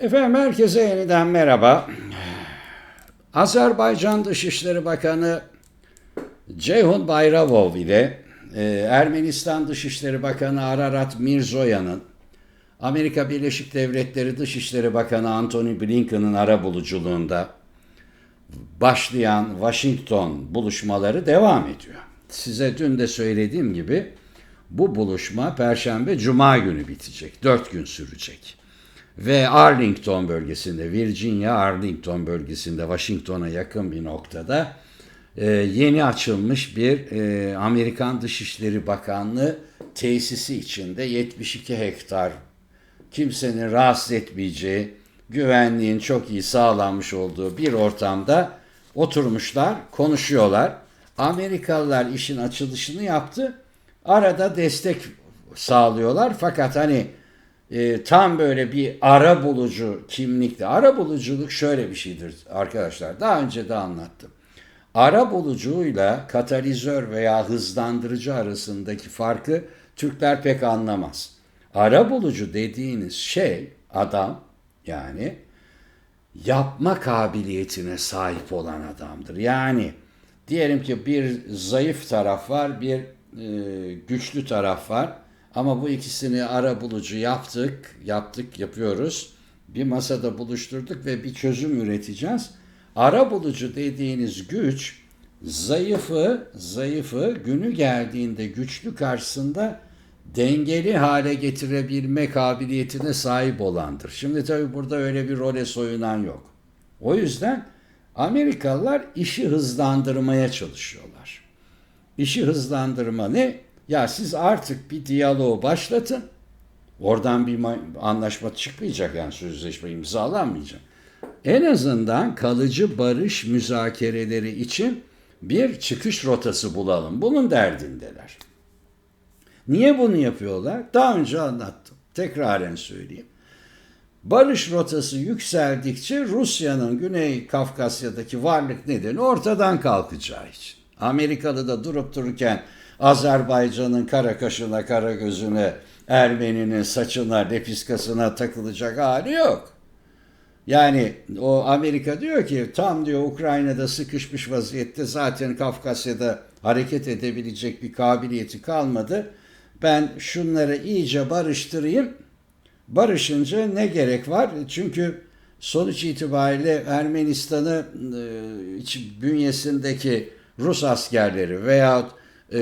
Efendim herkese yeniden merhaba. Azerbaycan Dışişleri Bakanı Ceyhun Bayravov ile e, Ermenistan Dışişleri Bakanı Ararat Mirzoyan'ın Amerika Birleşik Devletleri Dışişleri Bakanı Antony Blinken'ın arabuluculuğunda başlayan Washington buluşmaları devam ediyor. Size dün de söylediğim gibi bu buluşma Perşembe Cuma günü bitecek. Dört gün sürecek. Ve Arlington bölgesinde, Virginia Arlington bölgesinde Washington'a yakın bir noktada e, yeni açılmış bir e, Amerikan Dışişleri Bakanlığı tesisi içinde 72 hektar kimsenin rahatsız etmeyeceği, güvenliğin çok iyi sağlanmış olduğu bir ortamda oturmuşlar, konuşuyorlar. Amerikalılar işin açılışını yaptı. Arada destek sağlıyorlar. Fakat hani e, tam böyle bir ara bulucu kimlikte. Ara buluculuk şöyle bir şeydir arkadaşlar. Daha önce de anlattım. Ara bulucuyla katalizör veya hızlandırıcı arasındaki farkı Türkler pek anlamaz. Ara bulucu dediğiniz şey adam yani yapma kabiliyetine sahip olan adamdır. Yani diyelim ki bir zayıf taraf var, bir e, güçlü taraf var. Ama bu ikisini ara bulucu yaptık, yaptık, yapıyoruz. Bir masada buluşturduk ve bir çözüm üreteceğiz. Ara bulucu dediğiniz güç zayıfı, zayıfı günü geldiğinde güçlü karşısında dengeli hale getirebilme kabiliyetine sahip olandır. Şimdi tabii burada öyle bir role soyunan yok. O yüzden Amerikalılar işi hızlandırmaya çalışıyorlar. İşi hızlandırma ne? Ya siz artık bir diyaloğu başlatın. Oradan bir anlaşma çıkmayacak yani sözleşme imzalanmayacak. En azından kalıcı barış müzakereleri için bir çıkış rotası bulalım. Bunun derdindeler. Niye bunu yapıyorlar? Daha önce anlattım. Tekraren söyleyeyim. Barış rotası yükseldikçe Rusya'nın Güney Kafkasya'daki varlık nedeni ortadan kalkacağı için. Amerikalı da durup dururken Azerbaycan'ın kara kaşına, kara gözüne, Ermeni'nin saçına, lepiskasına takılacak hali yok. Yani o Amerika diyor ki tam diyor Ukrayna'da sıkışmış vaziyette zaten Kafkasya'da hareket edebilecek bir kabiliyeti kalmadı. Ben şunları iyice barıştırayım. Barışınca ne gerek var? Çünkü sonuç itibariyle Ermenistan'ı e, bünyesindeki Rus askerleri veyahut e,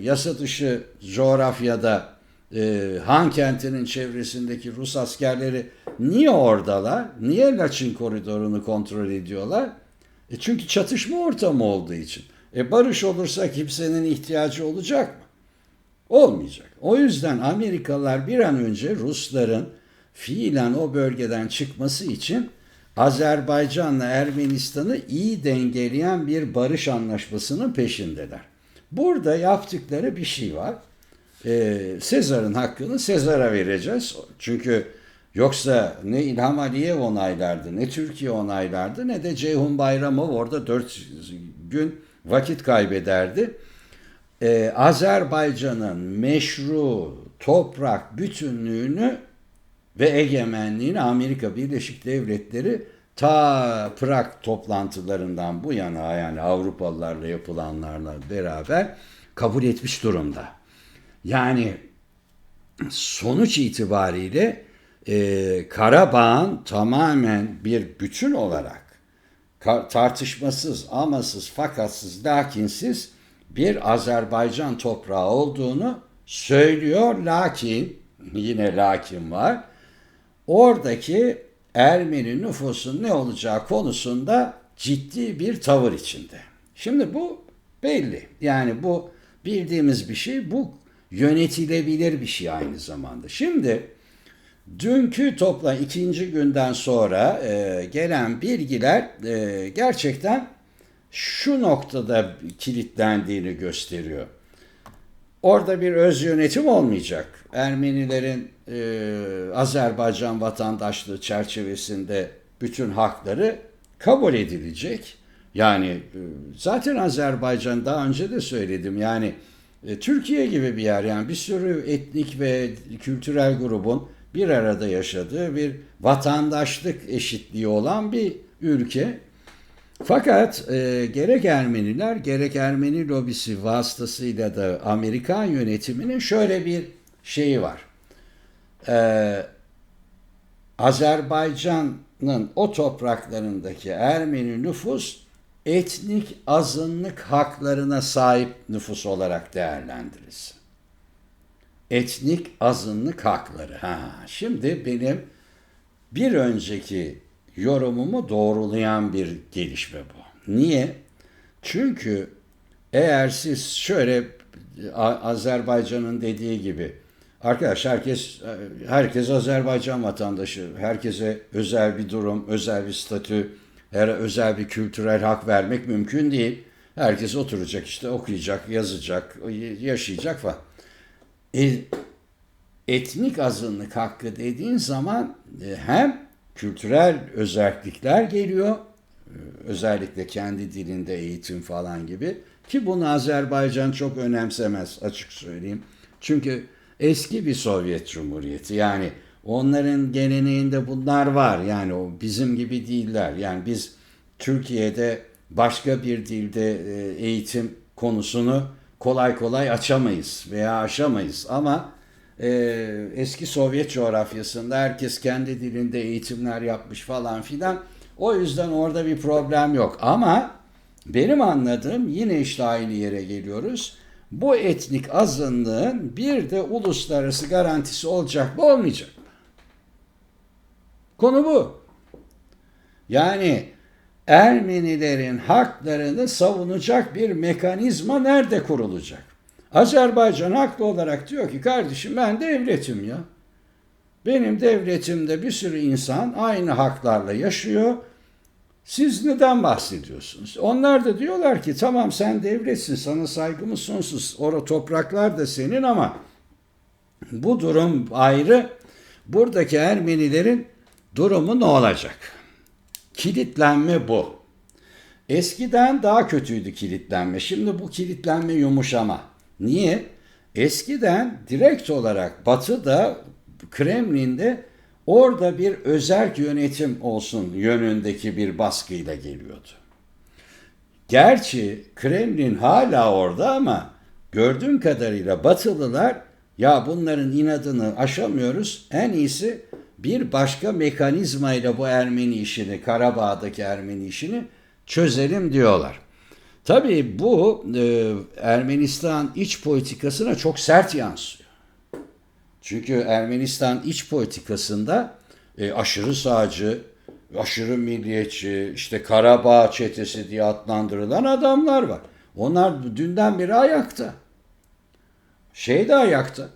yasa dışı coğrafyada e, Han kentinin çevresindeki Rus askerleri niye oradalar? Niye Laçin koridorunu kontrol ediyorlar? E çünkü çatışma ortamı olduğu için. E barış olursa kimsenin ihtiyacı olacak mı? Olmayacak. O yüzden Amerikalılar bir an önce Rusların fiilen o bölgeden çıkması için Azerbaycan'la Ermenistan'ı iyi dengeleyen bir barış anlaşmasının peşindeler. Burada yaptıkları bir şey var. Ee, Sezar'ın hakkını Sezar'a vereceğiz. Çünkü yoksa ne İlham Aliyev onaylardı, ne Türkiye onaylardı, ne de Ceyhun Bayramov orada dört gün vakit kaybederdi. Ee, Azerbaycan'ın meşru toprak bütünlüğünü ve egemenliğini Amerika Birleşik Devletleri ta Prag toplantılarından bu yana yani Avrupalılarla yapılanlarla beraber kabul etmiş durumda. Yani sonuç itibariyle e, Karabağ'ın tamamen bir bütün olarak tartışmasız, amasız, fakatsız, lakinsiz bir Azerbaycan toprağı olduğunu söylüyor. Lakin, yine lakin var, oradaki Ermeni nüfusun ne olacağı konusunda ciddi bir tavır içinde. Şimdi bu belli. Yani bu bildiğimiz bir şey. Bu yönetilebilir bir şey aynı zamanda. Şimdi dünkü topla ikinci günden sonra e, gelen bilgiler e, gerçekten şu noktada kilitlendiğini gösteriyor. Orada bir öz yönetim olmayacak. Ermenilerin e, Azerbaycan vatandaşlığı çerçevesinde bütün hakları kabul edilecek. Yani e, zaten Azerbaycan daha önce de söyledim yani e, Türkiye gibi bir yer yani bir sürü etnik ve kültürel grubun bir arada yaşadığı bir vatandaşlık eşitliği olan bir ülke. Fakat e, gerek Ermeniler gerek Ermeni lobisi vasıtasıyla da Amerikan yönetiminin şöyle bir şeyi var. E, Azerbaycan'ın o topraklarındaki Ermeni nüfus etnik azınlık haklarına sahip nüfus olarak değerlendirilsin. Etnik azınlık hakları. Ha, şimdi benim bir önceki yorumumu doğrulayan bir gelişme bu. Niye? Çünkü eğer siz şöyle Azerbaycan'ın dediği gibi arkadaş herkes herkes Azerbaycan vatandaşı. Herkese özel bir durum, özel bir statü, her özel bir kültürel hak vermek mümkün değil. Herkes oturacak işte okuyacak, yazacak, yaşayacak falan. E, etnik azınlık hakkı dediğin zaman e, hem kültürel özellikler geliyor, e, özellikle kendi dilinde eğitim falan gibi ki bunu Azerbaycan çok önemsemez açık söyleyeyim. Çünkü eski bir Sovyet Cumhuriyeti yani onların geleneğinde bunlar var yani o bizim gibi değiller. Yani biz Türkiye'de başka bir dilde e, eğitim konusunu kolay kolay açamayız veya aşamayız ama e, eski Sovyet coğrafyasında herkes kendi dilinde eğitimler yapmış falan filan. O yüzden orada bir problem yok. Ama benim anladığım yine işte aynı yere geliyoruz. Bu etnik azınlığın bir de uluslararası garantisi olacak mı olmayacak mı? Konu bu. Yani Ermenilerin haklarını savunacak bir mekanizma nerede kurulacak? Azerbaycan haklı olarak diyor ki kardeşim ben devletim ya. Benim devletimde bir sürü insan aynı haklarla yaşıyor. Siz neden bahsediyorsunuz? Onlar da diyorlar ki tamam sen devletsin sana saygımız sonsuz. Orada topraklar da senin ama bu durum ayrı. Buradaki Ermenilerin durumu ne olacak? Kilitlenme bu. Eskiden daha kötüydü kilitlenme. Şimdi bu kilitlenme yumuşama. Niye? Eskiden direkt olarak Batı'da Kremlin'de orada bir özel yönetim olsun yönündeki bir baskıyla geliyordu. Gerçi Kremlin hala orada ama gördüğüm kadarıyla Batılılar ya bunların inadını aşamıyoruz en iyisi bir başka mekanizmayla bu Ermeni işini, Karabağ'daki Ermeni işini çözelim diyorlar. Tabii bu e, Ermenistan iç politikasına çok sert yansıyor. Çünkü Ermenistan iç politikasında e, aşırı sağcı, aşırı milliyetçi, işte Karabağ çetesi diye adlandırılan adamlar var. Onlar dünden beri ayakta. Şey de ayakta.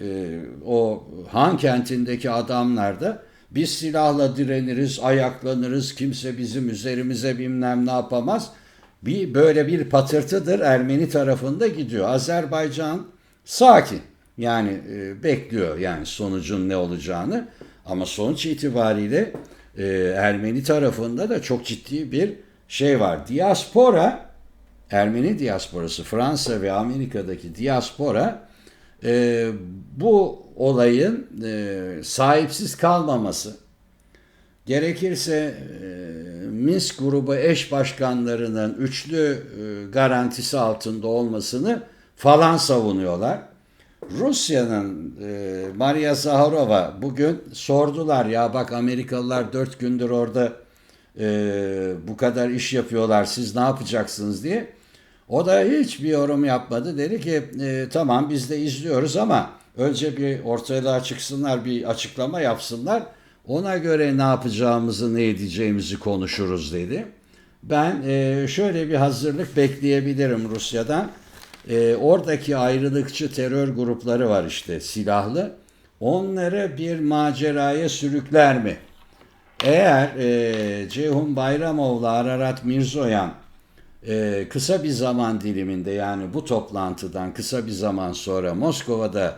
E, o Han kentindeki adamlar da biz silahla direniriz, ayaklanırız, kimse bizim üzerimize bilmem ne yapamaz bir böyle bir patırtıdır Ermeni tarafında gidiyor. Azerbaycan sakin. Yani e, bekliyor yani sonucun ne olacağını ama sonuç itibariyle e, Ermeni tarafında da çok ciddi bir şey var. Diaspora Ermeni diasporası Fransa ve Amerika'daki diaspora e, bu olayın e, sahipsiz kalmaması gerekirse e, Minsk grubu eş başkanlarının üçlü e, garantisi altında olmasını falan savunuyorlar. Rusya'nın e, Maria Zaharova bugün sordular ya bak Amerikalılar dört gündür orada e, bu kadar iş yapıyorlar siz ne yapacaksınız diye. O da hiçbir yorum yapmadı. Dedi ki e, tamam biz de izliyoruz ama önce bir ortaya çıksınlar bir açıklama yapsınlar. Ona göre ne yapacağımızı, ne edeceğimizi konuşuruz dedi. Ben e, şöyle bir hazırlık bekleyebilirim Rusya'dan. E, oradaki ayrılıkçı terör grupları var işte silahlı. Onları bir maceraya sürükler mi? Eğer e, Ceyhun Bayramov'la Ararat Mirzoyan e, kısa bir zaman diliminde yani bu toplantıdan kısa bir zaman sonra Moskova'da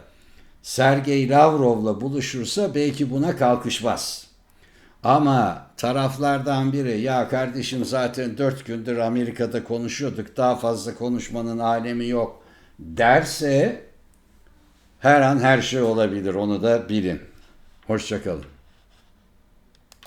Sergey Lavrov'la buluşursa belki buna kalkışmaz. Ama taraflardan biri ya kardeşim zaten dört gündür Amerika'da konuşuyorduk daha fazla konuşmanın alemi yok derse her an her şey olabilir onu da bilin. Hoşçakalın.